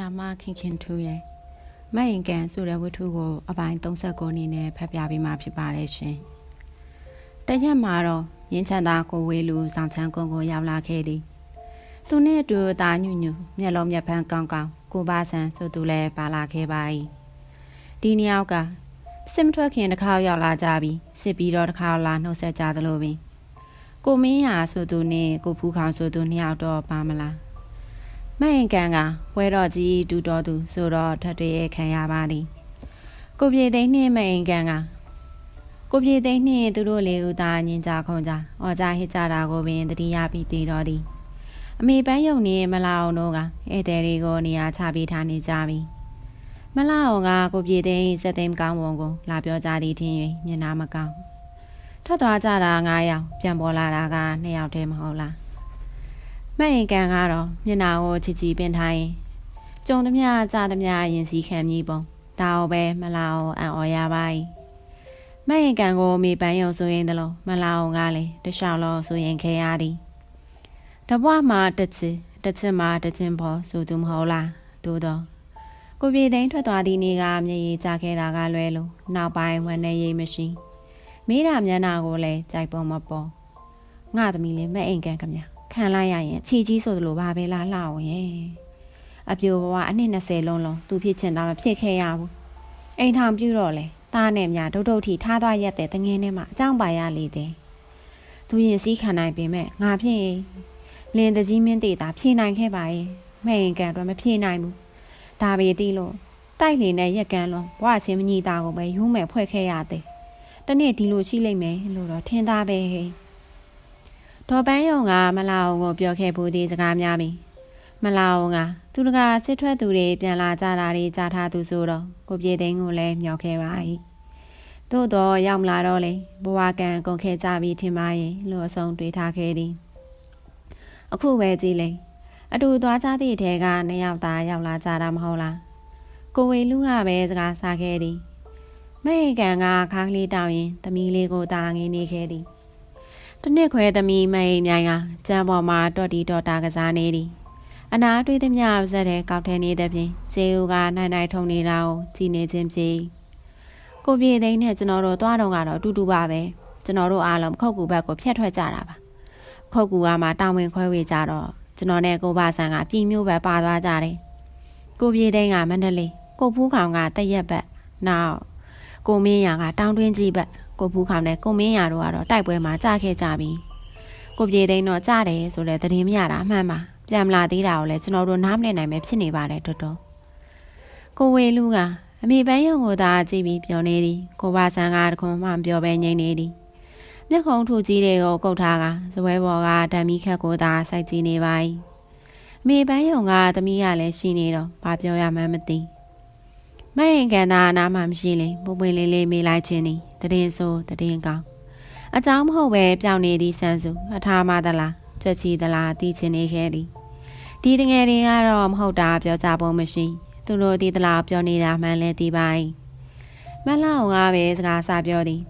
ရာမခင်ခင်ထူရဲ့မတ်ရင်ကန်ဆိုတဲ့ဝတ္ထုကို အပိုင်း39အနေနဲ့ဖတ်ပြပေးမှာဖြစ်ပါတယ်ရှင်။တရက်မှာတော့ရင်းချမ်းသာကိုဝေလူဆောင်ချမ်းကုန်းကိုရောက်လာခဲ့သည်။သူနဲ့အတူတာညွညွမျက်လုံးမျက်ဖန်းကောင်းကောင်းကိုပါဆန်ဆိုသူလည်းပါလာခဲ့ပါ၏။ဒီနှစ်ယောက်ကစစ်မထွက်ခင်တစ်ခါရောက်လာကြပြီးစစ်ပြီးတော့တစ်ခါလာနှုတ်ဆက်ကြသလိုပင်ကိုမင်းရာဆိုသူနဲ့ကိုဖူးခေါင်ဆိုသူနှစ်ယောက်တော့ပါမလား။ မရင်ကန်ကဝဲတော်ကြီးဒူတော်သူဆိုတော့ထပ်တည်းခံရပါသည်ကိုပြေသိန်းနှင့်မရင်ကန်ကကိုပြေသိန်းနှင့်သူတို့လေးဦးသားညင်ကြခုံကြအော်ကြဟစ်ကြတာကိုပင်တတိယပြီးတည်တော်သည်အမေပန်းယုံနေမလာအောင်တို့ကဧည့်သည်တွေကိုနေရာချပေးထားနေကြပြီမလာအောင်ကကိုပြေသိန်းစက်သိမ်းကောင်းပုံကိုလာပြောကြသည်ထင်၍မျက်နှာမကောင်းထွက်သွားကြတာ9ယောက်ပြန်ပေါ်လာတာက2ယောက်တည်းမဟုတ်လား မှတ်ရင်ကန်ကတော့မျက်နှာကိုချီချီပင်ထားရင်ကြုံသမျှကြားသမျှရင်စီခံမြည်ပုံဒါအောင်ပဲမလာအောင်အံ့ဩရပါ၏မှတ်ရင်ကန်ကိုမိပန်းယုံဆိုရင်တလို့မလာအောင်ကလည်းတခြားလို့ဆိုရင်ခဲရသည်တပွားမှာတချစ်တချစ်မှာတချင်းဖို့ဆိုသူမဟုတ်လားတို့တော့ကိုပြေသိန်းထွက်သွားသည့်နေ့ကမျက်ရည်ကျခဲ့တာကလွဲလို့နောက်ပိုင်းဝမ်းနေရိပ်မရှိမိတာမျက်နှာကိုလည်းကြိုက်ပုံမပေါ်ငါသမီးလေးမဲ့အိမ်ကန်ကမြ ခံလိုက်ရရင်ခြေကြီးဆိုသလိုပါပဲလားလှအောင်ရဲ့အပြိုဘဝအနှစ်20လုံးလုံးသူဖြစ်ချင်တာမဖြစ်ခဲ့ရဘူးအိမ်ထောင်ပြုတော့လေသားနဲ့မြဒုတ်ဒုတ်ထီထားသွားရက်တဲ့တငင်းထဲမှာအကြောင်းပါရလေတဲ့သူရင်စည်းခံနိုင်ပေမဲ့ငါဖြစ်ရင်လင်းတကြီးမင်းတေတာဖြေနိုင်ခဲ့ပါရဲ့မဲ့ရင်ကန်တော့မဖြေနိုင်ဘူးဒါပေတိလို့တိုက်လေနဲ့ရက်ကန်းလုံးဘဝချင်းမညီတာကိုပဲယူးမဲ့ဖွဲ့ခဲ့ရတဲ့တနေ့ဒီလိုရှိလိမ့်မယ်လို့တော့ထင်သားပဲဟဲ့ ဒေါ်ပန်းယုံကမလာအောင်ကိုပြောခဲ့ဘူးဒီစကားများပြီမလာအောင်ကသူတကာစစ်ထွက်သူတွေပြန်လာကြတာတွေကြားထားသူဆိုတော့ကိုပြေသိန်းကိုလည်းမျှော်ခဲ့ပါ၏တို့တော့ရောက်မလာတော့လေဘဝကံကုန်ခဲ့ကြပြီထင်ပါရဲ့လို့အဆုံးတွေးထားခဲ့သည်အခုပဲကြည့်လေအတူသွားကြသည့်ထဲကနှစ်ယောက်သားရောက်လာကြတာမဟုတ်လားကိုဝေလူကပဲစကားစားခဲ့သည်မိတ်ကန်ကခါကလေးတောင်းရင်သမီးလေးကိုတာငင်းနေခဲ့သည် တနစ်ခွဲသမီးမိတ်မြိုင်ကကျမ်းပေါ်မှာတော်တီတော်တာကစားနေသည်အနာတွေးသည်မြပါစတဲ့ကောက်ထဲနေတဲ့ပြင်ဇေဦးကနိုင်နိုင်ထုံနေတာကိုကြည်နေခြင်းဖြစ်ကိုပြေသိန်းနဲ့ကျွန်တော်တို့သွားတော့ကတော့အတူတူပါပဲကျွန်တော်တို့အားလုံးခုတ်ကူဘက်ကိုဖျက်ထွက်ကြတာပါခုတ်ကူကမှတာဝန်ခွဲဝေကြတော့ကျွန်တော်နဲ့ကိုပါဆန်ကပြည်မျိုးပဲပါသွားကြတယ်ကိုပြေသိန်းကမန္တလေးကိုဖူးခေါင်ကတရက်ဘက်နောက်ကိုမင်းရကတောင်းတွင်းကြီးဘက် ကိုဖူးခေါင်နဲ့ကိုမင်းရတို့ကတော့တိုက်ပွဲမှာကြာခဲ့ကြပြီကိုပြေသိန်းတော့ကြားတယ်ဆိုတဲ့သတင်းမရတာအမှန်ပါပြန်မလာသေးတာကိုလည်းကျွန်တော်တို့နားမလည်နိုင်ပဲဖြစ်နေပါတယ်တော်တော်ကိုဝေလူကအမေပန်းရုံကိုသာကြည့်ပြီးပြောနေသည်ကိုပါဆန်ကတခွန်မှပြောပဲငိမ့်နေသည်မျက်ခုံးထူကြီးတွေကိုကုတ်ထားကဇပွဲပေါ်ကဓာမီခက်ကိုသာစိုက်ကြည့်နေပါ၏မေပန်းယုံကသမီးကလည်းရှိနေတော့ဘာပြောရမှန်းမသိ မယင်ကန်သာနားမှမရှိလေပူပွင့်လေးလေးမေးလိုက်ခြင်းသည်တည်င်းဆိုတည်င်းကောင်းအကြောင်းမဟုတ်ပဲပြောင်းနေသည့်ဆန်းစုအထားမသလားကြွက်ချီသလားတီးချင်နေခဲ့သည်ဒီတငယ်တွေကတော့မဟုတ်တာပြောကြပုံမရှိသူတို့ဒီတလားပြောနေတာမှန်လဲဒီပိုင်းမလှအောင်ကပဲစကားစပြောသည်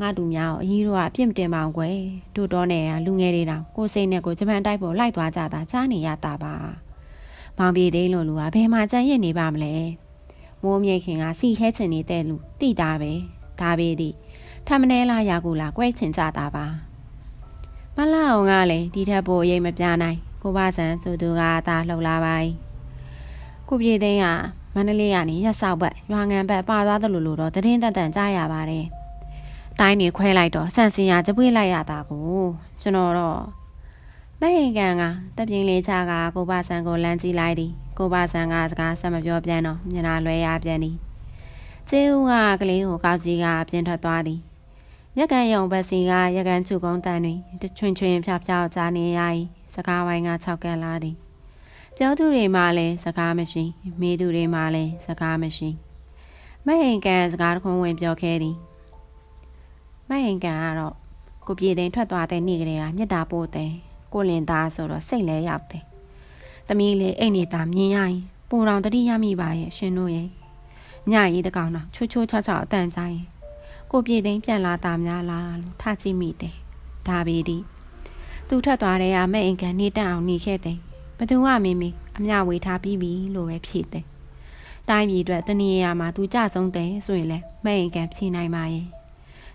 ငါတူများအကြီးတို့ကအပြစ်မတင်ပါဘူးကွယ်တို့တော့နေရလူငယ်တွေတောင်ကိုစိတ်နဲ့ကိုဂျပန်တိုက်ပေါ်လိုက်သွားကြတာကြားနေရတာပါမောင်ပြေသိန်းလိုလူကဘယ်မှာကြံ့ရစ်နေပါမလဲ မိုးမြိတ်ခင်ကစီခဲချင်နေတဲ့လူတိတာပဲဒါပေသည်ထမနဲလာရကူလာကွဲချင်ကြတာပါမလှအောင်ကလည်းဒီထက်ပိုအရေးမပြနိုင်ကိုပါဆန်ဆိုသူကသာလှုပ်လာပါ යි ကိုပြေသိန်းကမန္တလေးကနေရက်ဆောက်ဘက်ရွာငံဘက်ပါသွားတယ်လို့လို့တော့တည်င်းတန်တန်ကြားရပါတယ်။တိုင်းနေခွဲလိုက်တော့ဆန်စင်ရကြပွေးလိုက်ရတာကိုကျွန်တော်တော့မဟင်ကန်ကတပြင်းလေးချကကိုပါဆန်ကိုလမ်းကြည့်လိုက်သည် ကိုပါဆန်ကစကားဆက်မပြောပြန်တော့မျက်နှာလွှဲရပြန်သည်။ကျေးဦးကကလေးကိုကောက်ကြီးကပြင်းထွက်သွားသည်။ရက်ကန်ယုံဘက်စီကရက်ကန်ချုကုန်းတန်တွင်ချွင်ချွင်ဖြောက်ဖြောက်ကြားနေရ၏စကားဝိုင်းက၆ကန်လာသည်။ပြောသူတွေမှလည်းစကားမရှိမေးသူတွေမှလည်းစကားမရှိမဟင်ကန်စကားတခုဝင်ပြောခဲ့သည်မဟင်ကန်ကတော့ကိုပြေသိန်းထွက်သွားတဲ့နေ့ကလေးကမြတ်တာပို့တယ်ကိုလင်သားဆိုတော့စိတ်လဲရောက်တယ် သမီးလေးအိတ်နေတာမြင်ရရင်ပူတော်တတိရမိပါရဲ့ရှင်တို့ရဲ့ညရီတကောင်တော့ချိုးချိုးချောချောအတန်ကြရင်ကိုပြေသိန်းပြန်လာတာများလားလို့ထကြည့်မိတယ်ဒါပေသည်သူထွက်သွားတဲ့ကမဲ့အင်ကန်နေတန်အောင်နေခဲ့တယ်ဘသူကမင်းမင်းအမျှဝေထားပြီးပြီလို့ပဲဖြေတယ်တိုင်းပြည်အတွက်တနည်းအားမှာသူကြဆုံးတယ်ဆိုရင်လည်းမဲ့ရင်ကန်ဖြေနိုင်ပါရဲ့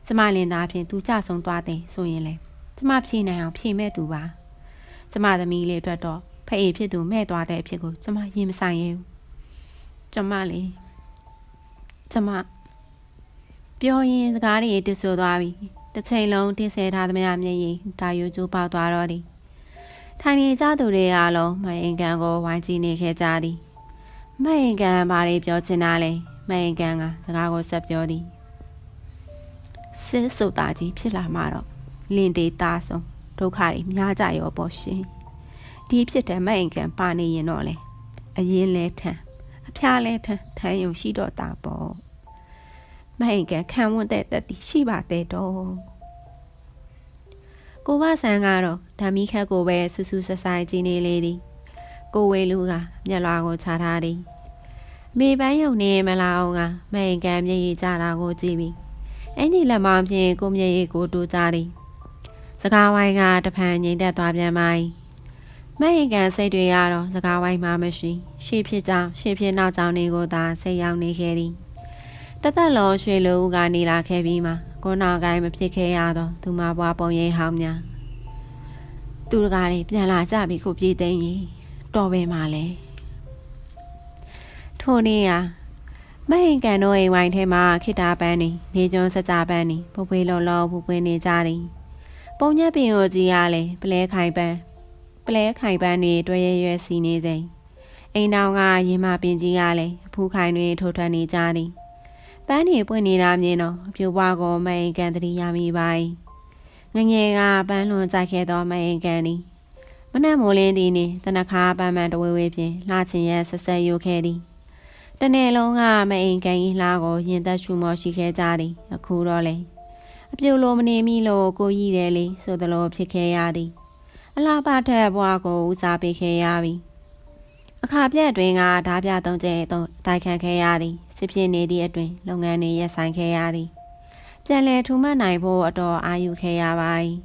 ကျမလင်သားဖြင့်သူကြဆုံးသွားတယ်ဆိုရင်လည်းကျမဖြေနိုင်အောင်ဖြေမဲ့သူပါကျမသမီးလေးအတွက်တော့ဖ အေးဖြစ်သူမဲ့သွားတဲ့အဖြစ်ကိုကျမရင်မဆိုင်ရဘူးကျမလေးကျမပြောရင်စကားတွေတူဆိုသွားပြီတစ်ချိန်လုံးတင်းဆဲထားသမျှမျက်ရည်ဒါယူကျိုးပေါက်သွားတော့သည်ထိုင်နေကြသူတွေအားလုံးမအင်ကန်ကိုဝိုင်းကြည့်နေခဲ့ကြသည်မအင်ကန်ဘာတွေပြောချင်တာလဲမအင်ကန်ကစကားကိုဆက်ပြောသည်စစ်ဆိုတာကြီးဖြစ်လာမှတော့လင်တေသားဆုံးဒုက္ခတွေများကြရောပေါ့ရှင် ဒီဖြစ်တဲ့မအင်ကန်ပါနေရင်တော့လေအရင်လဲထန်အဖျားလဲထန်ထမ်းယုံရှိတော့တာပေါ့မဟိန်ကခံဝတ်တဲ့တက်တီရှိပါတဲ့တော့ကိုမဆန်ကတော့ဓာမီခက်ကိုပဲဆူဆူဆဆိုင်ကြည့်နေလေသည်ကိုဝေလူကမျက်လွှာကိုခြားထားသည်မေပန်းယုံနေမလာအောင်ကမဟိန်ကမျက်ရည်ကျတာကိုကြည့်ပြီးအဲ့ဒီလက်မောင်းဖြင့်ကိုမျက်ရည်ကိုတူကြသည်စကားဝိုင်းကတဖန်ငိမ့်သက်သွားပြန်ပါ၏ မဟိန်ကန်စိတ်တွေကတော့စကားဝိုင်းမှမရှိ ရှေ့ဖြစ်ကြောင်းရှေ့ဖြစ်နောက်ကြောင်းတွေကိုသာစိတ်ရောက်နေခဲ့သည်တသက်လုံးရွှေလူဦးကနေလာခဲ့ပြီးမှကိုနောက်ကိုင်းမဖြစ်ခဲ့ရတော့သူမဘွားပုံရိပ်ဟောင်းများသူတကားတွေပြန်လာကြပြီခုပြေးသိမ်းရင်တော်ပဲမှလဲထိုနေ့ဟာမဟင်ကန်တို့အိမ်ဝိုင်းထဲမှာခိတာပန်းနေနေကျွန်းစကြပန်းနေပပွေးလုံးလုံးပူပွေးနေကြသည်ပုံညက်ပင်ကိုကြည့်ရလေပလဲခိုင်ပန်း ပလဲခိုင်ပန်းတွေတွဲရရွယ်စီနေစိအိမ်တောင်ကရင်မပင်ကြီးကလည်းအဖူးခိုင်တွေထိုးထွက်နေကြသည်ပန်းနေပွင့်နေတာမြင်တော့အပြိုပွားကိုမအိမ်ကန်တတိရမိပါ၏ငငယ်ကပန်းလွန်ကြိုက်ခဲ့သောမအိမ်ကန်သည်မနက်မိုးလင်းသည်နှင့်တနခါပန်းမှန်တဝေဝေဖြင့်လှချင်ရဆက်ဆက်ယူခဲ့သည်တနေ့လုံးကမအိမ်ကန်၏လှကိုရင်သက်ရှူမောရှိခဲ့ကြသည်အခုတော့လေအပြိုလိုမနေမိလို့ကိုကြီးတယ်လေဆိုသလိုဖြစ်ခဲ့ရသည် အလားပါထက်ဘွားကိုဦးစားပေးခဲ့ရပြီအခါပြက်အတွင်းကဓားပြသုံးကျဲတိုက်ခတ်ခဲ့ရသည်စစ်ဖြစ်နေသည့်အတွင်လုပ်ငန်းတွေရပ်ဆိုင်းခဲ့ရသည်ပြန်လည်ထူမှတ်နိုင်ဖို့အတော်အာရုံခဲ့ရပါ၏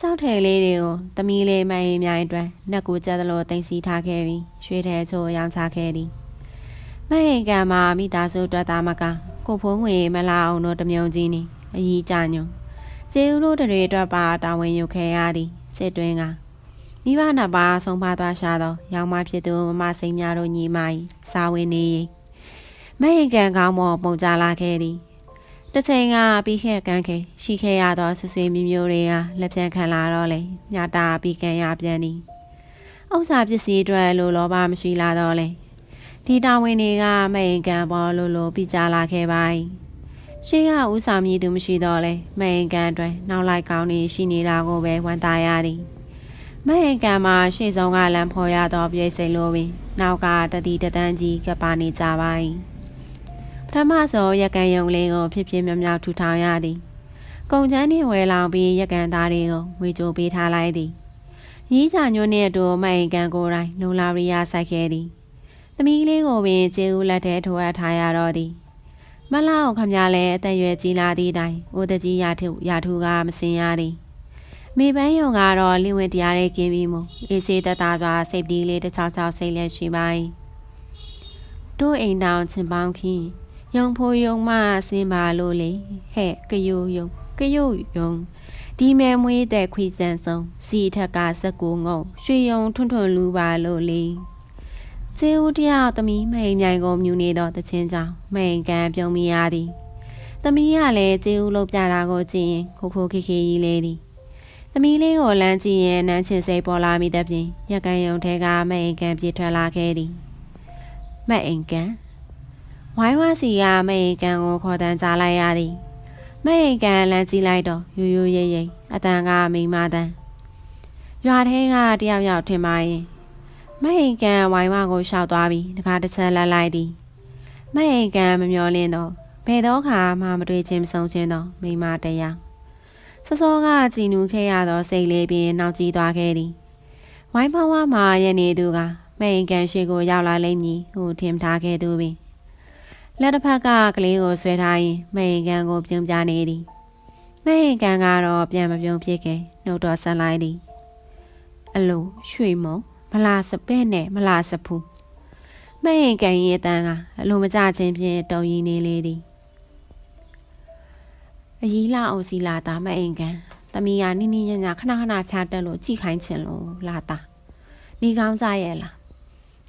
ကြောက်ထည်လေးတွေကိုသမီးလေးမိုင်းမြိုင်အတွက်နှက်ကိုကြက်သလိုတင်စီထားခဲ့ပြီးရွှေထဲချိုးရောင်းချခဲ့သည်မဟိန်ကံမှာမိသားစုတွက်သားမကကိုဖိုးငွေမလာအောင်တို့တမြုံကြီးနေအကြီးကြညွန်ကျေဦးတို့တွေအတွက်ပါတာဝန်ယူခဲ့ရသည် စစ်တွင်းကမိဘနှစ်ပါးဆုံးပါသွားရှာသောရောင်မဖြစ်သူမမစိန်များတို့ညီမ၏စာဝင်နေမဟိန်ကံကောင်းမောပုံကြလာခဲ့သည်တချိန်ကပြီးခဲ့ကန်းခဲရှိခဲ့ရသောဆွဆွေမျိုးမျိုးတွေကလက်ဖြန့်ခံလာတော့လေညတာပြီးကံရပြန်သည်ဥစ္စာပစ္စည်းအတွက်လိုလောဘမရှိလာတော့လေဒီတာဝန်တွေကမဟိန်ကံပေါ်လိုလိုပြီးကြလာခဲ့ပါ၏ ရှေးကဥဆောင်မြည်သူမရှိတော့လဲမဟင်ကန်အတွက်နောက်လိုက်ကောင်းနေရှိနေတာကိုပဲဝန်တာရသည်မဟင်ကန်မှာရှေ့ဆုံးကလမ်းဖော်ရသောပြိစိန်လိုပင်နောက်ကတတိတတန်းကြီးကပါနေကြပါ၏ပထမဆုံးရကန်ယုံလေးကိုဖြစ်ဖြစ်မြောင်မြောင်ထူထောင်ရသည်ကုံချမ်းနှင့်ဝယ်လောင်ပြီးရကန်သားတွေကိုငွေကြိုပေးထားလိုက်သည်ရီးစာညွန့်နှင့်အတူမဟင်ကန်ကိုယ်တိုင်လုံလာရီယာဆိုင်ခဲ့သည်သမီးလေးကိုပင်ကျေဦးလက်ထဲထိုးအပ်ထားရတော့သည် မလာအောင်ခမလဲအသက်ရွယ်ကြီးလာသည့်တိုင်အိုတကြီးရထုရထုကမစင်ရသည်မိပန်းယုံကတော့လင်းဝင်တရားလေးကင်းပြီးမို့အေးစေးတတစွာစိတ်ပီးလေးတစ်ချောင်းချောင်းစိတ်လက်ရှိပါ၏တို့အိမ်တောင်ချင်ပေါင်းခင်းယုံဖိုးယုံမစင်ပါလို့လေဟဲ့ကယိုယုံကယိုယုံဒီမဲမွေးတဲ့ခွေစံဆုံးစီထက်ကစက်ကိုငုံရွှေယုံထွန်းထွန်းလူပါလို့လေ ကျေဦးတယောက်သမီးမိန်မြိုင်ကိုမြူနေတော့တချင်းကြောင့်မိန်ကန်ပြုံးမိရသည်သမီးကလည်းကျေဦးလို့ပြတာကိုကြည့်ရင်ခိုခိုခေခေကြီးလေးသည်သမီးလေးကိုလမ်းကြည့်ရင်နန်းချင်စိတ်ပေါ်လာမိတဲ့ပြင်ရကန်ယုံထဲကမိန်ကန်ပြေးထွက်လာခဲ့သည်မိန်ကန်ဝိုင်းဝါစီကမိန်ကန်ကိုခေါ်တန်းကြလိုက်ရသည်မိန်ကန်လမ်းကြည့်လိုက်တော့ယူယူရိပ်ရိပ်အတန်ကမိမတန်းရွာထဲကတယောက်ယောက်ထင်ပါရင် မဟိန်ကန်ဝိုင်းဝကိုရှောက်သွားပြီးတခါတစ်ချက်လှလိုက်သည်မဟိန်ကန်မမျောလင်းတော့ဘယ်တော့ခါမှမတွေ့ချင်းမဆုံးချင်းတော့မိမတရားစောစောကကြည်နူးခဲ့ရသောစိတ်လေးပြင်နောက်ကျည်သွားခဲ့သည်ဝိုင်းဘဝမှာရနေသူကမဟိန်ကန်ရှိကိုရောက်လာလိမ့်မည်ဟိုထင်ထားခဲ့သူပင်လက်တစ်ဖက်ကကလေးကိုဆွဲထားရင်မဟိန်ကန်ကိုပြုံးပြနေသည်မဟိန်ကန်ကတော့ပြန်မပြုံးဖြစ်ခဲ့နှုတ်တော်ဆက်လိုက်သည်အလိုရွှေမုံ မမလားစပဲ့နဲ့မလားစဖူးမဲ့ရင်ကန်ရဲ့တန်းကအလိုမကြချင်းဖြင့်တုံရီနေလေသည်အကြီးလာအောင်စီလာတာမဲ့ရင်ကန်တမီယာနိနိညညခဏခဏဖြားတက်လို့ကြိခိုင်းချင်လို့လာတာနေကောင်းကြရဲ့လား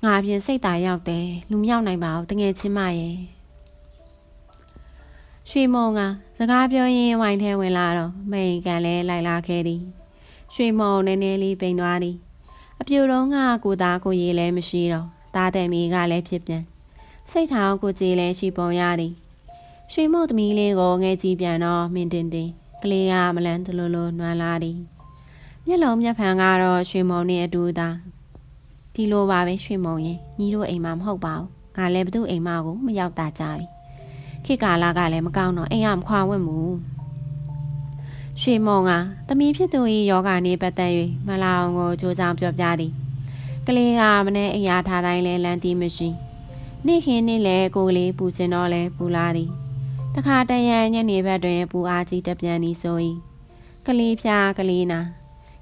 ငါပြင်စိတ်သာရောက်တယ်လူမရောက်နိုင်ပါဘူးတငယ်ချင်းမရဲ့ရွှေမုံကစကားပြောရင်းဝိုင်းထဲဝင်လာတော့မိန်ကန်လဲလိုက်လာခဲ့သည်ရွှေမုံနည်းနည်းလေးပိန်သွားသည် အပြူတော့ကကိုသားကိုရေးလဲမရှိတော့သားတဲ့မိကလည်းဖြစ်ပြန်စိတ်ထောင်ကိုကြည်လဲရှိပုံရသည်ရွှေမုံသမီးလေးကိုငဲကြည့်ပြန်တော့မင်းတင်တင်ကလေးကမလန်းတလူလူနွမ်းလာသည်မျက်လုံးမျက်ဖန်ကတော့ရွှေမုံနဲ့အတူသာဒီလိုပါပဲရွှေမုံရင်ညီတို့အိမ်မှာမဟုတ်ပါဘူးငါလည်းဘသူ့အိမ်မကိုမရောက်တာကြပြီခေတ်ကာလကလည်းမကောင်းတော့အိမ်ကမခွာဝင့်ဘူး ရွှေမုံကသမီးဖြစ်သူ၏ယောဂနေပတ်သက်၍မလာအောင်ကိုကြိုးစားပြောပြသည်ကလေးကမနေ့အိမ်ရထားတိုင်းလဲလန်တီမရှိနေ့ခင်းနေ့လဲကိုကလေးပူစင်တော့လဲပူလာသည်တခါတရံညနေဘက်တွင်ပူအားကြီးတပြန်သည်ဆို၏ကလေးဖြာကလေးနာ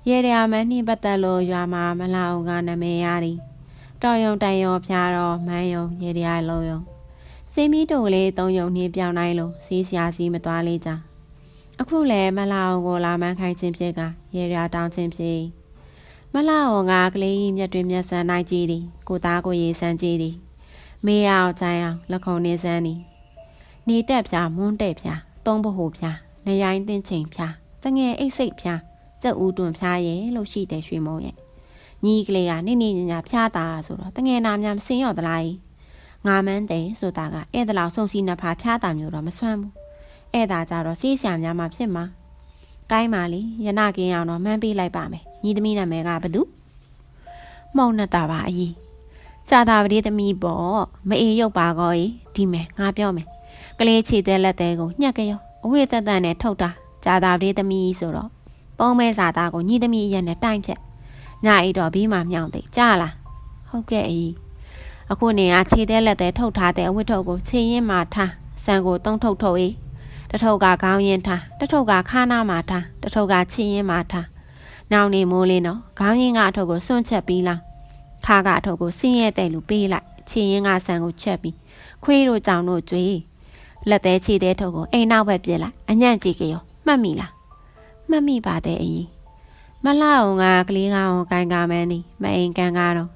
ရေရမနှင့်ပတ်သက်လို့ရွာမှာမလာအောင်ကနမဲရသည်တော်ယုံတိုင်ယုံဖြာတော့မန်းယုံရေရလုံးယုံစင်းမီတို့လေးသုံးယုံနှင်းပြောင်းနိုင်လို့စီးစရာစီးမသွားလေးကြ အခုလည်းမလာအောင်ကိုလာမန်းခိုင်းခြင်းဖြစ်ကရေရတောင်းခြင်းဖြစ်မလာအောင်ကကလေးမျက်တွင်မျက်စမ်းနိုင်ကြည့်သည်ကိုသားကိုရေဆန်းကြည့်သည်မေးအောင်ချိုင်းအောင်လက်ခုံနေစမ်းသည်နေတက်ဖြာမွန်းတက်ဖြာသုံးဘဟုဖြာနေရိုင်းတင်းချိန်ဖြာတငယ်အိတ်စိတ်ဖြာစက်ဦးတွန်ဖြာရဲ့လို့ရှိတယ်ရွှေမုံရဲ့ညီကလေးကနေနေညာဖြာတာဆိုတော့တငယ်နာများမစင်းရော်သလားငါမန်းတယ်ဆိုတာကဧည့်သည်လောက်ဆုံစီနှစ်ဖာဖြာတာမျိုးတော့မဆွမ်းဘူး ဧည့်သားကြတော့စီးဆရာများမှဖြစ်မှာကိုင်းပါလေရနကင်းအောင်တော့မှန်းပေးလိုက်ပါမယ်ညီသမီးနာမည်ကဘသူမောင်နဲ့တာပါအကြီးကြာတာပတိသမီးပေါ့မအေးရုပ်ပါကောဒီမယ်ငါပြောမယ်ကလေးခြေသေးလက်သေးကိုညှက်ကြရောအဝေးတက်တက်နဲ့ထုတ်တာကြာတာပတိသမီးဆိုတော့ပုံးမဲစာသားကိုညီသမီးရဲ့နဲ့တိုင်ဖြက်ညအိတော့ပြီးမှမြောင်သိကြာလားဟုတ်ကဲ့အကြီးအခုနေကခြေသေးလက်သေးထုတ်ထားတဲ့အဝတ်ထုတ်ကိုခြေရင်းမှာထားဆန်ကိုတုံးထုတ်ထုတ်အေး တထုပ်ကခေါင်းရင်းထားတထုပ်ကခါနာမှာထားတထုပ်ကခြေရင်းမှာထားနောက်နေမိုးလေးနော်ခေါင်းရင်းကအထုပ်ကိုစွန့်ချက်ပြီးလားခါကအထုပ်ကိုစင်းရဲတဲ့လူပေးလိုက်ခြေရင်းကဆန်ကိုချက်ပြီးခွေးတို့ကြောင်တို့ကြွေးလက်သေးခြေသေးထုပ်ကိုအိမ်နောက်ဘက်ပြစ်လိုက်အညံ့ကြည့်ကြရောမှတ်မိလားမှတ်မိပါတဲ့အရင်မလှအောင်ကကလေးကောင်ကိုကိုင်ကားမန်းသည်မအိမ်ကန်ကားတော့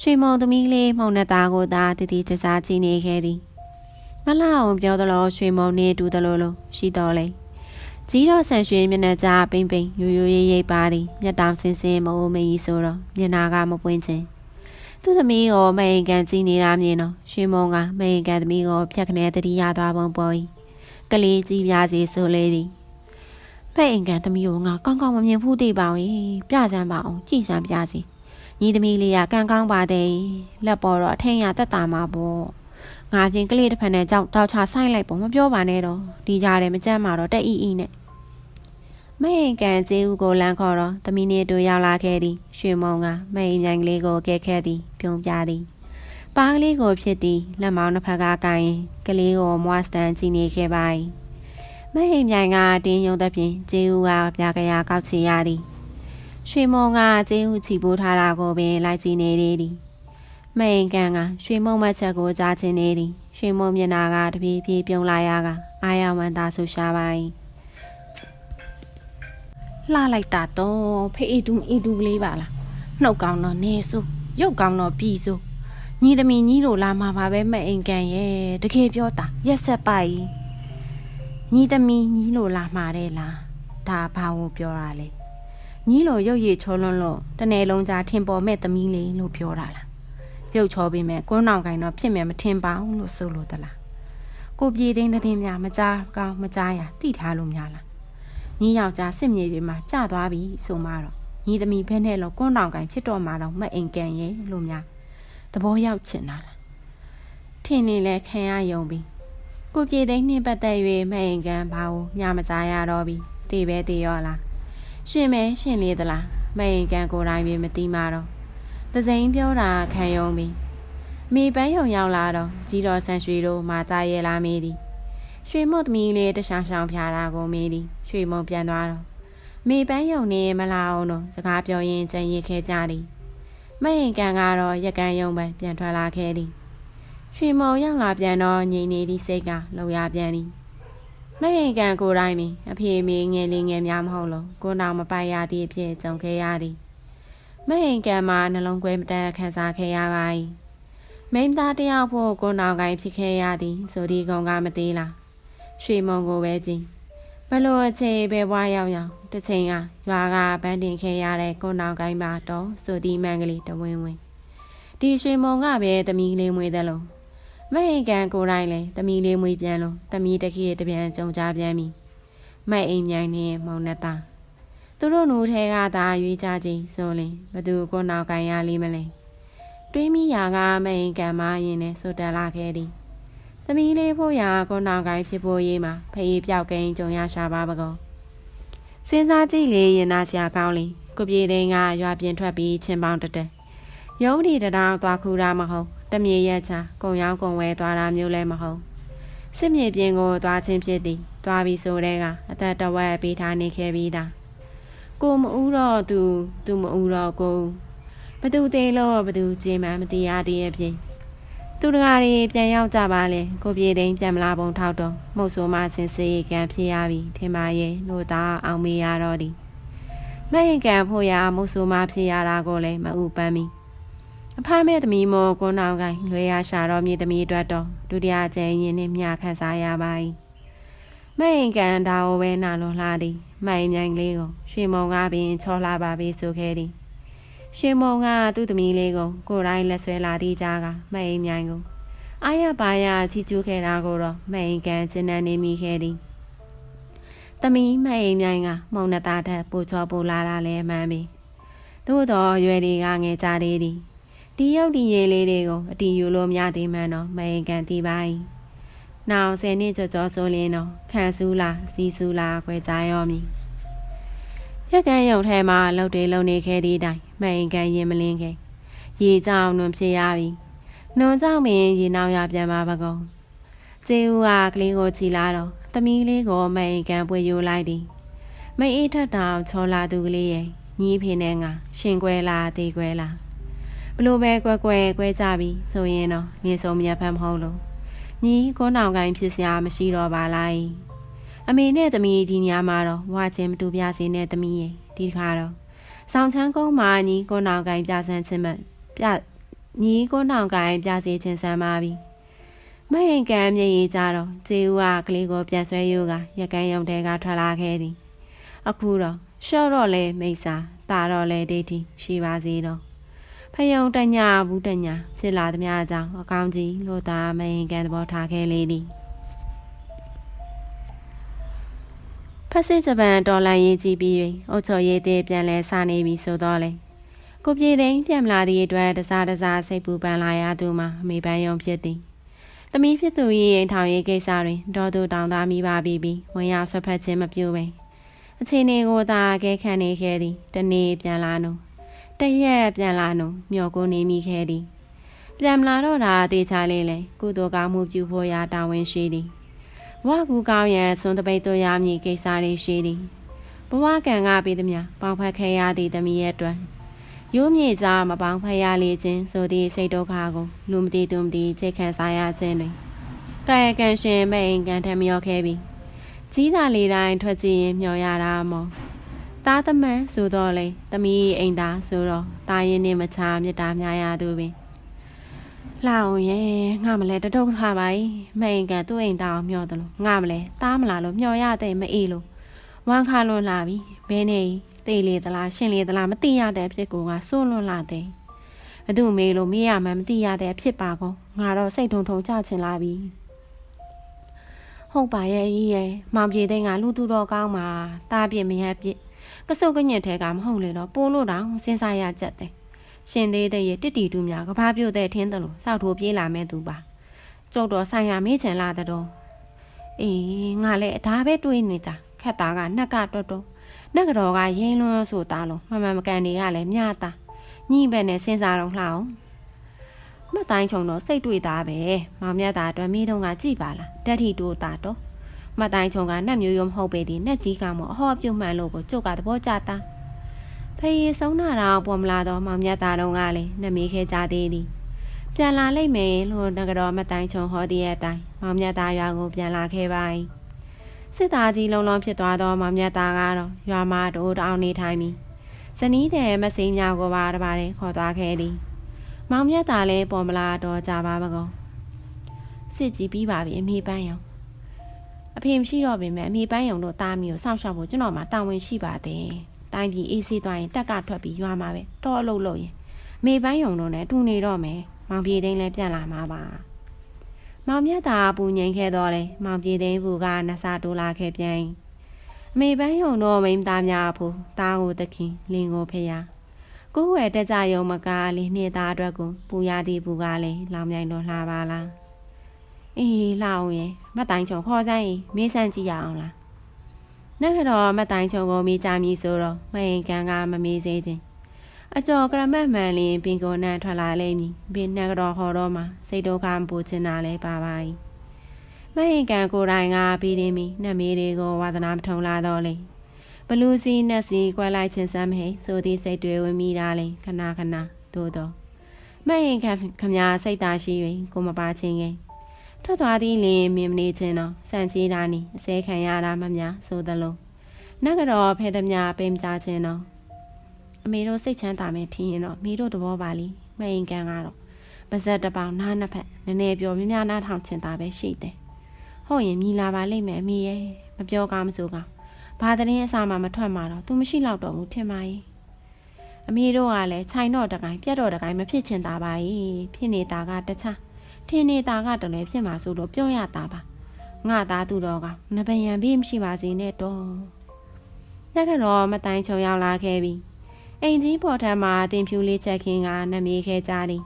ရွှေမုံသမီးလေးမှုံနဲ့သားကိုသာတတိချစာကြည့်နေခဲ့သည် မလှအောင်ပြောသလိုရွှေမုံနေတူသလိုလိုရှိတော်လေကြီးတော့ဆန်ရွှေမျက်နှာကြားပိမ့်ပိမ့်ရိုးရိုးရိပ်ရိပ်ပါသည်မျက်တောင်ဆင်းဆင်းမအိုးမကြီးဆိုတော့မျက်နာကမပွင့်ခြင်းသူ့သမီးကိုမအိမ်ကန်ကြည့်နေတာမြင်တော့ရွှေမုံကမအိမ်ကန်သမီးကိုဖြတ်ခနဲတတိရသွားပုံပေါ်၏ကလေးကြည့်ပြစီဆိုလေသည်ဖဲ့အိမ်ကန်သမီးကိုငါကောင်းကောင်းမမြင်ဘူးသိပါဘူးပြစမ်းပါအောင်ကြည်စမ်းပြစီညီသမီးလေးကကံကောင်းပါတယ်လက်ပေါ်တော့အထင်ရတက်တာမှာပေါ့ ငါချင်းကလေးတစ်ဖက်နဲ့ကြောက်တောက်ချဆိုင်လိုက်ပေါ့မပြောပါနဲ့တော့ဒီကြားတယ်မကြမ်းမှာတော့တက်အီအီနဲ့မအိမ်ကန်ကျေးဦးကိုလမ်းခေါ်တော့သမီးနေတို့ရောက်လာခဲ့သည်ရွှေမုံကမအိမ်မြိုင်ကလေးကိုကဲခဲ့သည်ပြုံးပြသည်ပါကလေးကိုဖြစ်သည်လက်မောင်းတစ်ဖက်ကကိုင်ကလေးကိုမွားစတန်ကြည့်နေခဲ့ပါ၏မဟိမ်မြိုင်ကတင်းယုံသဖြင့်ကျေးဦးကပြာကရာကောက်ချီရသည်ရွှေမုံကကျေးဦးချီပိုးထားတာကိုပင်လိုက်ကြည့်နေသည် မဟိမ်ကန်ကရွှေမုံမချက်ကိုကြားချင်နေသည်ရွှေမုံမျက်နာကတပြေးပြေးပြုံးလာရကအာရဝန္တာဆူရှာပါ၏လှလိုက်တာတော့ဖေးအီတူအီတူလေးပါလားနှုတ်ကောင်းတော့နေဆိုရုပ်ကောင်းတော့ပြီဆိုညီသမီးညီတို့လာမှာပါပဲမအိမ်ကန်ရဲ့တကယ်ပြောတာရက်ဆက်ပါ ਈ ညီသမီးညီလိုလာမှာတဲ့လားဒါဘာကိုပြောတာလဲညီလိုရုပ်ရည်ချောလွန်းလို့တနေ့လုံးကြာထင်ပေါ်မဲ့သမီးလေးလို့ပြောတာလား ပြုတ်ချောပေးမဲ့ကွန်းနောင်ကိုင်တော့ဖြစ်မဲ့မထင်ပါဘူးလို့ဆိုလို့တလားကိုပြေသိန်းတဲ့များမကြားကောင်းမကြားရတိထားလို့များလားညီယောက်ျားစစ်မြေတွေမှာကြာသွားပြီဆိုမှတော့ညီသမီးဖဲနဲ့လို့ကွန်းနောင်ကိုင်ဖြစ်တော့မှတော့မအိမ်ကန်ရဲ့လို့များသဘောရောက်ချင်တာလားထင်နေလဲခံရယုံပြီးကိုပြေသိန်းနှင့်ပတ်သက်၍မအိမ်ကန်ဘာကိုညမကြားရတော့ပြီတေပဲတေရောလားရှင်မဲရှင်လေးသလားမအိမ်ကန်ကိုယ်တိုင်ပဲမသိမှတော့ သစိန်ပြောတာခံယုံပြီမိပန်းယုံရောက်လာတော့ကြီးတော်ဆန်ရွှေတို့မာကြားရဲလာမေးသည်ရွှေမုတ်သမီးလေးတခြားဆောင်ဖြာတာကိုမေးသည်ရွှေမုံပြန်သွားတော့မိပန်းယုံနေမလာအောင်တော့စကားပြောရင်းကြံရစ်ခဲ့ကြသည်မရင်ကန်ကတော့ရကန်ယုံပဲပြန်ထွက်လာခဲ့သည်ရွှေမုံရောက်လာပြန်တော့ငြိမ်နေသည့်စိတ်ကလုံရပြန်သည်မရင်ကန်ကိုယ်တိုင်ပင်အဖေမေငယ်လေးငယ်များမဟုတ်လို့ကိုနောင်မပိုက်ရသည့်အဖြစ်ကြုံခဲ့ရသည် မရင်ကန်မှာနှလုံးကွဲမတန်ခံစားခဲ့ရပါ၏မိန်းသားတယောက်ဖို့ကိုနောင်ကိုင်းဖြစ်ခဲ့ရသည်ဆိုဒီကောင်ကမသေးလားရွှေမုံကိုပဲကြည့်ဘလို့အခြေပဲဘွားရောက်ရောက်တစ်ချိန်ကရွာကဗန်းတင်ခဲ့ရတဲ့ကိုနောင်ကိုင်းပါတော့ဆိုဒီမန်ကလေးတဝင်းဝင်းဒီရွှေမုံကပဲသမီးလေးမွေးတယ်လို့မဟိကန်ကိုယ်တိုင်လေသမီးလေးမွေးပြန်လို့သမီးတခေတပြန်ကြုံကြပြန်ပြီမိုက်အိမ်မြိုင်နဲ့မောင်နှတာ သူတို့နိုးထဲကသာရွေးကြခြင်းဆိုရင်ဘသူကိုနောက်ကိုင်းရလိမ့်မလဲတွေးမိရာကမဟိကန်မရင်နဲ့ဆိုတက်လာခဲ့သည်သမီးလေးဖို့ရာကိုနောက်ကိုင်းဖြစ်ဖို့ရေးမှာဖေးပြောက်ကိန်းကြုံရရှာပါပကောစဉ်းစားကြည့်လေရင်နာစရာကောင်းလေကိုပြေသိန်းကရွာပြင်ထွက်ပြီးချင်းပေါင်းတက်တက်ရုံးဒီတတောင်သွားခူတာမဟုတ်တမြေရက်ချကုံရောက်ကုံဝဲသွားတာမျိုးလည်းမဟုတ်စစ်မြေပြင်ကိုသွားခြင်းဖြစ်သည်သွားပြီးဆိုတဲ့ကအသက်တဝက်ပေးထားနေခဲ့ပြီးသား ကိုမဦးတော့သူသူမဦးတော့ကိုဘသူသေးလို့ဘသူကြင်မှမသိရသေးရဲ့ပြင်သူတကာတွေပြန်ရောက်ကြပါလေကိုပြေသိန်းပြန်မလာပုံထောက်တော့မှုတ်ဆိုမှစင်စေးကံဖြစ်ရပြီထင်ပါရဲ့လို့သာအောင်မေးရတော့သည်မဟင်ကံဖို့ရမှုတ်ဆိုမှဖြစ်ရတာကိုလည်းမဥပန်းမီအဖမဲ့သမီးမို့ကိုနောင်ကိုင်းလွယ်ရရှာတော့မြေသမီးအတွက်တော့ဒုတိယကျင်းရင်နဲ့မြခန်းစားရပါ၏ မိန်ကန်တာကိုပဲနာလွန်လှသည်မိုင်မြိုင်လေးကိုရွှေမုံကပင်ချောလှပါပြီဆိုခဲ့သည်ရွှေမုံကသူ့သမီးလေးကိုကိုယ်တိုင်းလက်ဆွဲလာသည့်ကြားကမိန်မြိုင်ကိုအာရပါရချီကျူးခဲ့တာကိုတော့မိန်ကန်ကျဉ်းနှံနေမိခဲ့သည်သမီးမိန်မြိုင်ကမုံနတာထက်ပိုချောပိုလာတာလဲမှန်ပြီသို့တော့ရွယ်တွေကငယ်ကြသေးသည်ဒီရုပ်ဒီရေးလေးတွေကိုအတီယူလို့မရသေးမှန်းတော့မအိမ်ကန်တီးပါ၏ နောက်ဆယ်နှစ်ကြော်ကြော်ဆိုလင်းတော့ခန့်ဆူးလားစီဆူးလားခွဲကြရောမည်ရက်ကန်ရုံထဲမှာလှုပ်တွေလုံနေခဲ့သည့်တိုင်မအိမ်ကန်ရင်မလင်းခဲ့ရေကြောင်နှွန်ဖြစ်ရပြီနှွန်ကြောင်ပင်ရေနောက်ရပြန်ပါပကုံကျေဦးကကလေးကိုချီလာတော့သမီးလေးကိုမအိမ်ကန်ပွေယူလိုက်သည်မိအိထက်တောင်ချောလာသူကလေးရဲ့ညီးဖေနဲ့ငါရှင်ကွဲလားတေကွဲလားဘလို့ပဲကွဲကွဲကွဲကြပြီဆိုရင်တော့နေဆုံးမြတ်ဖမ်းမဟုတ်လို့ ညီကိုနောင်ကိုင်းဖြစ်စရာမရှိတော့ပါလားအမေနဲ့သမီးဒီညမှာတော့ဝါချင်းမတူပြစေနဲ့သမီးရဲ့ဒီတစ်ခါတော့ဆောင်ချမ်းကုန်းမှာညီကိုနောင်ကိုင်းပြဆန်းချင်းမပြညီကိုနောင်ကိုင်းပြစေချင်းဆန်းပါပြီမဟင်ကံမြေကြီးကြတော့ကျေဦးကကလေးကိုပြန်ဆွဲယူကရကန်ယုံတဲကထွက်လာခဲ့သည် အခုတော့ရှော့တော့လဲမိတ်စာတာတော့လဲဒိတ်တီရှိပါစေတော့ ဖယုံတညာဘူးတညာဖြစ်လာသမျှအကြောင်းအကောင်းကြီးလို့သာမရင်ကန်သဘောထားခဲ့လေသည်ဖက်စစ်ဂျပန်ဒေါ်လာရေးကြည့်ပြီးအုတ်ချော်ရေးတဲ့ပြန်လဲစနေပြီဆိုတော့လေကိုပြေသိန်းပြန်မလာသည့်အတွက်တစားတစားစိတ်ပူပန်လာရသူမှာအမေပန်းယုံဖြစ်သည်တမီးဖြစ်သူရဲ့အိမ်ထောင်ရေးကိစ္စတွင်ဒေါ်သူတောင်သားမိပါပြီပြီးဝင်ရောက်ဆွတ်ဖက်ခြင်းမပြုပဲအချိန်ကိုသာအကဲခံနေခဲ့သည်တနေ့ပြန်လာနို့တ ရက်ပြန်လာနှုံမျောကိုနေမိခဲ့သည်ပြန်လာတော့တာတေချာလေးလေကုသိုလ်ကောင်းမှုပြုဖို့ရာတာဝန်ရှိသည်ဘဝကူကောင်းရန်သွန်တပိတ်တို့ရမည်ကိစ္စလေးရှိသည်ဘဝကံကပြီးသည်များပေါင်းဖက်ခဲရသည့်တမီရဲ့အတွက်ရိုးမြေကြားမပေါင်းဖက်ရလေခြင်းဆိုသည့်စိတ်ဒုက္ခကိုလူမသိသူမသိချိန်ခံစားရခြင်းတွင်ကာယကံရှင်မဲ့အိမ်ကံထမလျော့ခဲ့ပြီကြီးသာလေးတိုင်းထွက်ကြည့်ရင်မျောရတာမော သားသမန်ဆိုတော့လေသမီးအိမ်သားဆိုတော့တာရင်နဲ့မချာမြတ်တာများရသူပင်လာအောင်ရဲ့ငါမလဲတတုတ်ထားပါ යි မိန်ကသူ့အိမ်သားကိုမျောတယ်လို့ငါမလဲသားမလားလို့မျောရတဲ့မအေးလို့ဝမ်းခါလွန်လာပြီဘဲနေတိတ်လေသလားရှင်လေသလားမသိရတဲ့အဖြစ်ကိုငါစိုးလွန်လာတယ်ဘသူမေးလို့မေးရမှမသိရတဲ့အဖြစ်ပါကောငါတော့စိတ်ထုံထုံကြချင်လာပြီဟုတ်ပါရဲ့ကြီးရဲ့မောင်ပြေသိန်းကလူသူတော်ကောင်းမှာတားပြစ်မရပြစ် ကစုတ်ကညက်ထဲကမဟုတ်လေတော့ပိုးလို့တောင်စဉ်းစားရကြက်တယ်ရှင်သေးတဲ့ရဲ့တစ်တီတူများကဘာပြုတ်တဲ့ထင်းတယ်လို့စောက်ထိုးပြေးလာမဲ့သူပါကျုပ်တော်ဆိုင်ရမေးချင်လာတဲ့တော့အေးငါလည်းဒါပဲတွေးနေကြခက်သားကနှက်ကတော်တော်နှက်တော်ကရင်းလွန်းဆိုတာလို့မမှန်မကန်တွေကလည်းမြတာညှိပဲနဲ့စဉ်းစားတော့လှအောင်မတိုင်းချုံတော့စိတ်တွေ့တာပဲမောင်မြတ်တာအတွက်မိတော့ကကြည်ပါလားတက်ထီတိုးတာတော့ မတိုင်ချုံကနှက်မျိုးရုံမဟုတ်ပေသည်နှက်ကြီးကမှအဟောပြုတ်မှန်လို့ကိုကျုပ်ကသဘောကျတာဖဖေးဆုံးနာတော့ပေါ်မလာတော့မောင်မြတ်သားတော်ကလည်းနှမီးခဲကြသေးသည်ပြန်လာလိမ့်မယ်လို့ငကတော့မတိုင်ချုံဟောဒီရဲ့အတိုင်းမောင်မြတ်သားရွာကိုပြန်လာခဲ့ပါ၏စစ်သားကြီးလုံးလုံးဖြစ်သွားတော့မောင်မြတ်သားကတော့ရွာမှာတိုးတောင်နေထိုင်ပြီးဇနီးတဲ့မစိမ်းများကိုပါတပါးတဲ့ခေါ်သွားခဲ့သည်မောင်မြတ်သားလည်းပေါ်မလာတော့ကြပါမကောစစ်ကြီးပြီးပါပြီအမေပန်းရော အဖေမရှိတော့ပေမဲ့အမေပန်းယုံတို့တားမီကိုစောင့်ရှောက်ဖို့ကျွန်တော်မှတာဝန်ရှိပါတယ်တိုင်းပြည်အေးဆေးသွားရင်တက်ကထွက်ပြီးရွာမှာပဲတော့အလုပ်လုပ်ရင်အမေပန်းယုံတို့နဲ့တူနေတော့မယ်မောင်ပြေသိန်းလည်းပြန်လာမှာပါမောင်မြတ်သာပူငိန်ခဲ့တော့လေမောင်ပြေသိန်းဘူးကနဆာတိုးလာခဲ့ပြန်အမေပန်းယုံတော့မိန်းသားများဖို့တားကိုတခင်လင်ကိုဖေရကိုယ်ဝဲတက်ကြယုံမကားလေးနှစ်သားအတွက်ကိုပူရသည်ဘူးကလည်းလောင်မြိုင်တော့လှပါလား အေးလှအောင်ရဲ့မတိုင်ချုံခေါ်ဆိုင်မေးဆန်းကြည့်ရအောင်လားနောက်တော့မတိုင်ချုံကိုမိကြမည်ဆိုတော့မရင်ကန်ကမမေးစေခြင်းအကျော်ကရမတ်မှန်လင်းပင်ကိုနန်းထွက်လာလိမ့်မည်ဘင်းနှက်တော်ဟောတော့မှာစိတ်ဒုက္ခပူချင်တာလဲပါပါ၏မရင်ကန်ကိုယ်တိုင်ကပြီးနေပြီနှက်မေးတွေကိုဝါသနာမထုံလာတော့လေဘလူးစီနှက်စီကွဲလိုက်ခြင်းစမ်းမဟိဆိုသည့်စိတ်တွေဝင်မိတာလေခဏခဏသို့တော့မရင်ကန်ခမညာစိတ်သားရှိ၍ကိုမပါချင်းငယ် ထွက်သွားသည်လင်မြင်မနေခြင်းတော့စံချေးတာနီအစဲခံရတာမများဆိုသလိုနဂရောဖဲသမျှပိမကြခြင်းတော့အမေတို့စိတ်ချမ်းသာမယ်ထင်ရင်တော့မိတို့သဘောပါလीမအိမ်ကန်ကတော့ပါဇက်တစ်ပေါင်နားနှစ်ဖက်နည်းနည်းပြောမြများနားထောင်ချင်တာပဲရှိတယ်ဟုတ်ရင်မြည်လာပါလိမ့်မယ်အမေရဲ့မပြောကားမစိုးကားဘာတရင်အစာမှမထွက်မှာတော့ तू မရှိတော့တော့ဘူးထင်ပါရဲ့အမေတို့ကလည်းခြိုင်တော့တကိုင်းပြက်တော့တကိုင်းမဖြစ်ချင်တာပါရဲ့ဖြစ်နေတာကတခြား ထင်းနေတာကတလည်းဖြစ်မှာဆိုတော့ပြောရတာပါငါသားသူတော်ကနပယံပြီးမရှိပါစေနဲ့တော့လက်ကတော့မတိုင်ချုံရောက်လာခဲ့ပြီအိမ်ကြီးပေါ်ထမ်းမှာတင်ဖြူလေးချက်ခင်းကနမေးခဲကြသည်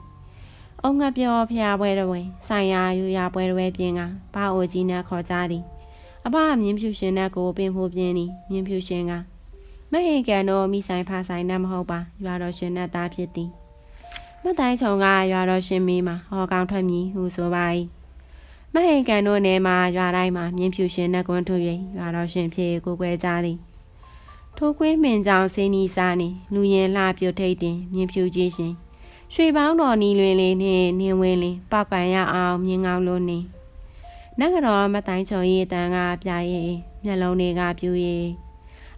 အုံငါပြောဖျားပွဲတော်ဝင်ဆိုင်ရာယူရပွဲတော်ဝင်ပြင်ကဘာအိုကြီးနဲ့ခေါ်ကြသည်အဘမြင်းဖြူရှင်နဲ့ကိုပင်ဖို့ပြင်းသည်မြင်းဖြူရှင်ကမဟင်ကန်တော့မိဆိုင်ဖာဆိုင်နဲ့မဟုတ်ပါရွာတော်ရှင်နဲ့သားဖြစ်သည် မတိုင်ချုံကရွာတော်ရှင်မီးမှာဟောကောင်းထွက်မည်ဟုဆိုပါ၏မဟင်ကန်တို့နယ်မှာရွာတိုင်းမှာမြင်းဖြူရှင်နဲ့ကွန်းထုတ်၍ရွာတော်ရှင်ဖြစ်ကိုကွယ်ကြသည်ထိုးခွေးမင်ကြောင်စင်းနီစားနေလူရင်လှပြုတ်ထိတ်တင်မြင်းဖြူကြီးရှင်ရွှေပေါင်းတော်နီလွင်လေးနှင့်နင်းဝင်းလေးပောက်ကန်ရအောင်မြင်းကောင်းလို့နေနဂတော်မတိုင်ချုံရီတန်ကပြရဲ့မျက်လုံးတွေကပြူရဲ့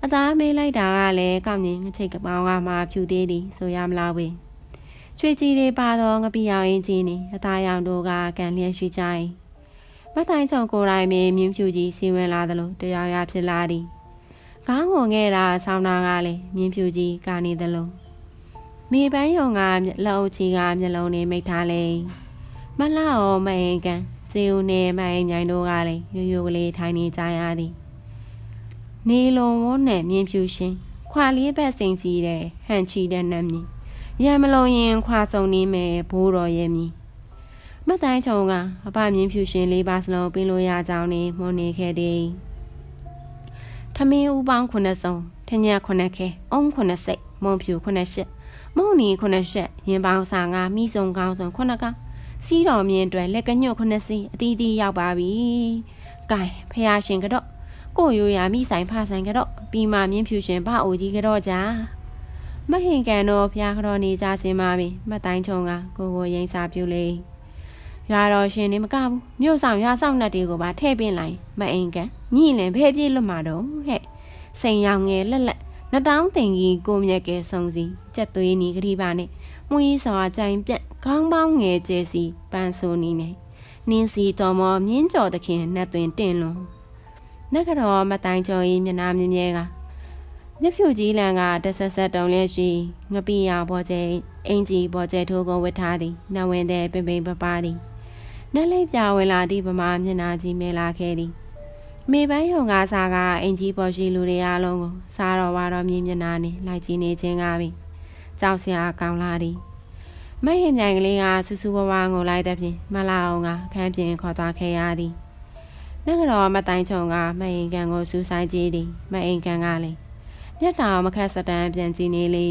အသားမေးလိုက်တာကလည်းကောက်ငင်ငချိတ်ကပောင်းကမှဖြူသေးသည်ဆိုရမလားဝေ ရွှေကြီးတွေပါတော့ငပိရောင်အင်းကြီးနေအသားရောင်တို့ကကန်လျက်ရှိကြ၏မတိုင်ချုံကိုယ်တိုင်မြင်းဖြူကြီးစီဝင်လာသလိုတရားရဖြစ်လာသည်ခေါင်းကိုငဲ့တာဆောင်းနာကလည်းမြင်းဖြူကြီးကနေသလိုမိပန်းယုံကလက်အုပ်ကြီးကမျက်လုံးနဲ့မိတ်ထားလေမလှအောင်မအိမ်ကန်ဇေဦးနဲ့မအိမ်ញိုင်တို့ကလည်းရိုးရိုးကလေးထိုင်နေကြရသည်နေလုံးဝန်းနဲ့မြင်းဖြူရှင်ခွာလေးဘက်စိန်စီတဲ့ဟန်ချီတဲ့နတ်မြည် ရံမလုံးရင်ခွာစုံနေမယ်ဘိုးတော်ရဲ့မြည်မတိုင်းချုံကအပမြင်းဖြူရှင်လေးပါစလုံးပင်းလို့ရကြောင်းနေမှုန်နေခဲ့သည်ထမင်းဦးပေါင်း9စုံထညက်9ခဲအုံး9စိတ်မုံဖြူ9ရှက်မုံနီ9ရှက်ရင်ပေါင်းစာငါမိစုံကောင်းစုံ9ကောင်စီးတော်မြင်တွေလက်ကညွတ်9စီအတီးတီးရောက်ပါပြီ။ကဲဖះရှင်ကတော့ကိုရိုးရာမိဆိုင်ဖဆိုင်ကတော့ပြီးမှမြင်းဖြူရှင်ဘအိုကြီးကတော့ကြာ မဟင်ကန်တော့ဖះကတော့နေကြစင်ပါပြီမတိုင်းချုံကကိုကိုရင်စာပြုလေရွာတော်ရှင်နေမကဘူးမြို့ဆောင်ရွာဆောင်နှက်တွေကိုပါထည့်ပင်းလိုက်မအိမ်ကန်ညိလင်ဖဲပြေးလွတ်မှာတော့ဟဲ့စိန်ရောင်ငယ်လက်လက်နတောင်းတင်ကြီးကိုမြက်ကဲဆုံစီကြက်သွေးနီကတိပါနဲ့မှုကြီးစွာကြိုင်ပြက်ခေါင်းပေါင်းငယ်ကျဲစီပန်းဆိုနီနဲ့နင်းစီတော်မောမြင်းကြော်တခင်နှက်သွင်တင့်လွန်နက်ကတော့မတိုင်ကျော်ကြီးမျက်နှာမြင်းမြဲက မြဖြူကြီးလန်ကတဆက်ဆက်တုံလျက်ရှိငပိရဘောကျဲအင်ကြီးဘောကျဲထိုးကိုဝတ်ထားသည်နဝင်တဲ့ပင်ပင်ပပသည်နက်လေးပြဝင်လာသည့်ဗမာမျက်နှာကြီးမဲလာခဲ့သည်မေပန်းယုံကားစားကအင်ကြီးပေါ်ရှိလူတွေအားလုံးကိုစားတော်ဝါတော်မြင်းမျက်နှာနဲ့လိုက်ကြည့်နေခြင်းကားပြီကြောက်စရာကောင်းလာသည်မဟင်မြိုင်ကလေးကဆူဆူဝဝငိုလိုက်တဲ့ဖြင့်မလာအောင်ကခန်းပြင်ခေါ်သွားခဲ့ရသည်နဂတော်မတိုင်ချုံကမအိမ်ကန်ကိုစူးဆိုင်ကြည့်သည်မအိမ်ကန်ကလည်း မျက်တောင်မခက်စတန်ပြန်ကြည့်နေလေ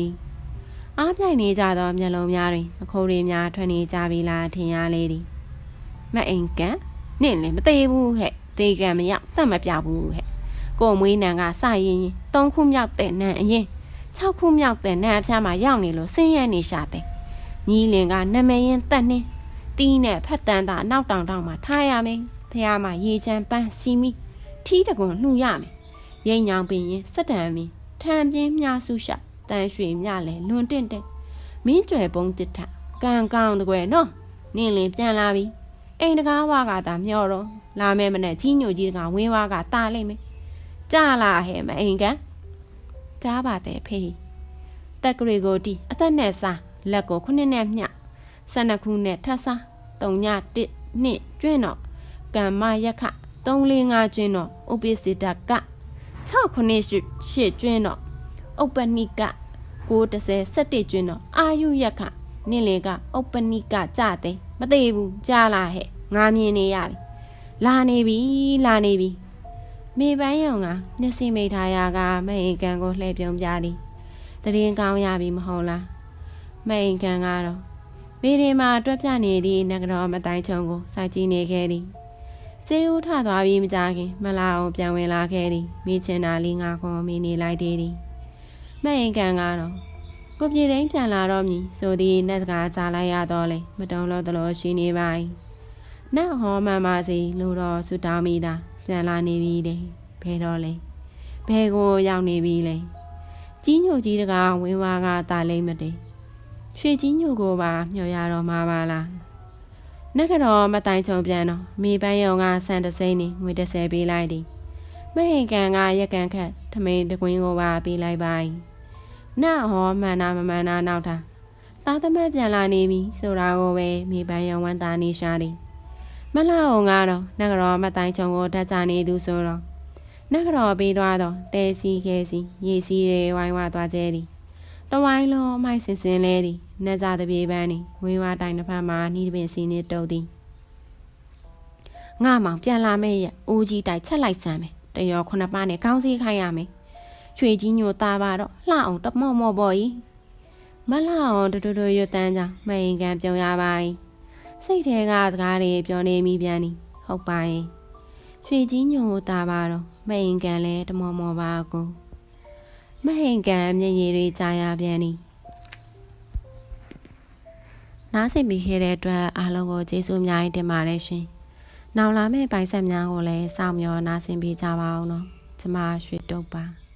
အားပြိုင်နေကြသောမျက်လုံးများတွင်အခိုးတွေများထွက်နေကြပြီလားထင်ရလေသည်မအိမ်ကန်နင့်လည်းမသေးဘူးဟဲ့သေကံမရတတ်မပြဘူးဟဲ့ကိုမွေးနံကစရင်ရင်သုံးခုမြောက်တဲ့နံအရင်6ခုမြောက်တဲ့နန်းအဖျားမှာရောက်နေလို့ဆင်းရဲနေရှာတဲ့ညီလင်ကနမရင်တက်နှင်းတီးနဲ့ဖက်တန်တာနောက်တောင်တောင်မှာထားရမယ်ဖះမှာရေချမ်းပန်းစီမီထီးတကွန်လှူရမယ်ရိတ်ညောင်ပင်ရင်စက်တံမီ ထံပြင်းမြဆူရှာတန်ရွှေမြလဲလွန်တင့်တဲ့မင်းကျွယ်ပုံတစ်ထကံကောင်းတကွယ်နော်နင်းလင်ပြန်လာပြီအိမ်တကားဝါကသာမျောတော့လာမယ်မနဲ့ကြီးညိုကြီးတကားဝင်းဝါကတာလိမ့်မယ်ကြာလာဟဲ့မအိမ်ကန်ကြားပါတဲ့ဖေးတက်ကရီကိုတီအသက်နဲ့စားလက်ကိုခုနှစ်နဲ့မျှဆယ်နှစ်ခုနဲ့ထပ်စားတုံညတစ်နှစ်ကျွင်းတော့ကမ္မယခ3 4 5ကျွင်းတော့ဥပိစိတက 6ခုနှစ်ရှစ်ကျွင်းတော့ဥပနိက930 17ကျွင်းတော့အာယုယခနင့်လေကဥပနိကကြတဲ့မသေးဘူးကြားလာဟဲ့ငါမြင်နေရပြီလာနေပြီလာနေပြီမေပန်းရောင်ကမျက်စိမိတ်ထားရာကမဟိကန်ကိုလှည့်ပြုံးပြသည်တရင်ကောင်းရပြီမဟုတ်လားမဟိကန်ကတော့မိဒီမှာတွက်ပြနေသည့်နဂရောမတိုင်ချုံကိုစိုက်ကြည့်နေခဲ့သည် ကျေးဦးထသွားပြီးမကြခင်မလာအောင်ပြန်ဝင်လာခဲ့သည်မိချင်တာလေးငါခေါ်မိနေလိုက်သေးသည်မဟိကန်ကတော့ကိုပြေတိုင်းပြန်လာတော့မည်ဆိုသည်နတ်စကားကြားလိုက်ရတော့လေမတုံလို့တလို့ရှိနေပါ၏နတ်ဟောမှန်ပါစီလူတော်ဆူတောင်းမိတာပြန်လာနေပြီတဲ့ဘယ်တော့လဲဘယ်ကိုရောက်နေပြီလဲကြီးညိုကြီးတကားဝင်းဝါကတာလိမ့်မတည်ရွှေကြီးညိုကိုပါမျှော်ရတော့မှာပါလား နက်ကတော့မတိုင်ချုံပြန်တော့မိပန်းယုံကဆန်တစိမ့်နေငွေ30ပေးလိုက်သည်မဟင်ကန်ကရက်ကန်ခတ်ထမိန်တကွင်းကိုပါပေးလိုက်ပါ၏နတ်ဟောမှန်နာမမှန်နာနောက်တာသားသမက်ပြန်လာနေပြီဆိုတာကိုပဲမိပန်းယုံဝန်တာနေရှာသည်မလှအောင်ကတော့နက်ကတော့မတိုင်ချုံကိုတက်ကြနေသူဆိုတော့နက်ကတော့ပြီးသွားတော့တဲစီခဲစီရေစီတွေဝိုင်းဝသွားကျဲသည် တဝိုင်းလုံးမိုက်စင်စင်လဲသည်နက်ကြတပြေပန်းသည်ဝင်းဝတိုင်တစ်ဖက်မှာနှီးပင်စီနေတုပ်သည်ငါမောင်ပြန်လာမယ့်ရအိုးကြီးတိုက်ချက်လိုက်စမ်းမယ်တရောခုနှစ်ပါးနဲ့ကောင်းစီခိုင်းရမယ်ချွေကြီးညိုသားပါတော့လှအောင်တမော့မော့ပေါ့ကြီးမလှအောင်တူတူရွတ်တန်းကြောင်မအိမ်ကန်ပြုံရပါ၏စိတ်ထဲကစကားတွေပြောနေမိပြန်သည်ဟုတ်ပါရဲ့ရွှေကြီးညိုသားပါတော့မအိမ်ကန်လဲတမော့မော့ပါကို မဟင်ကန်မျက်ရည်တွေကြာရပြန်သည်နားဆင်ပြီးခဲ့တဲ့အတွက်အားလုံးကိုကျေးဇူးအများကြီးတင်ပါတယ်ရှင်။နောက်လာမယ့်ပိုင်ဆက်များကိုလည်းစောင့်မျှော်နားဆင်ပေးကြပါအောင်နော်။ကျမရွှေတုပ်ပါ။